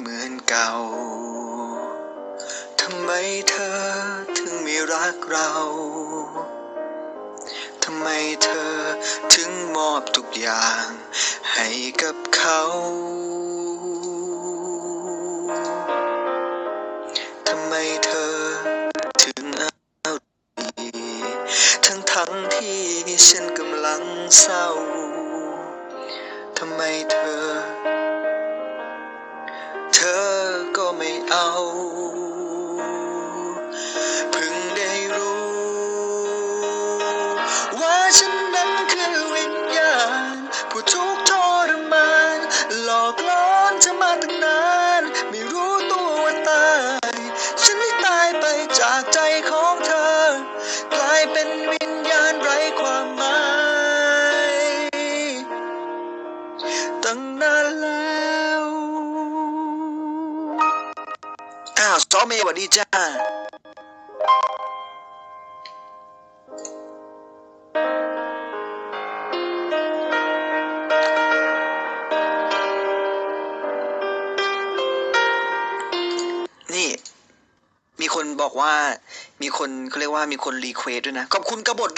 เหมือนเก่า ทำไมเธอถึงไม่รักเรา ทำไมเธอถึงมอบทุกอย่างให้กับเขา ทำไมเธอถึงเอาดีทั้งทั้งที่ฉันกำลังเศร้า ทำไมเธอ เอา เพิ่งได้รู้ ว่าฉันนั้นคือวิญญาณ ผู้ทุกข์ทรมาน หลอกล้อนเธอมาตั้งนาน ไม่รู้ตัวว่าตาย ฉันได้ตายไปจากใจของเธอ กลายเป็นวิญญาณไร้ความหมาย ตั้งนานแล้ว อ้าวซอเมสวัสดีจ้านี่มีคนบอกว่ามีคนเขาเรียกว่ามีคนรีเควสด้วยนะ ขอบคุณกบฏ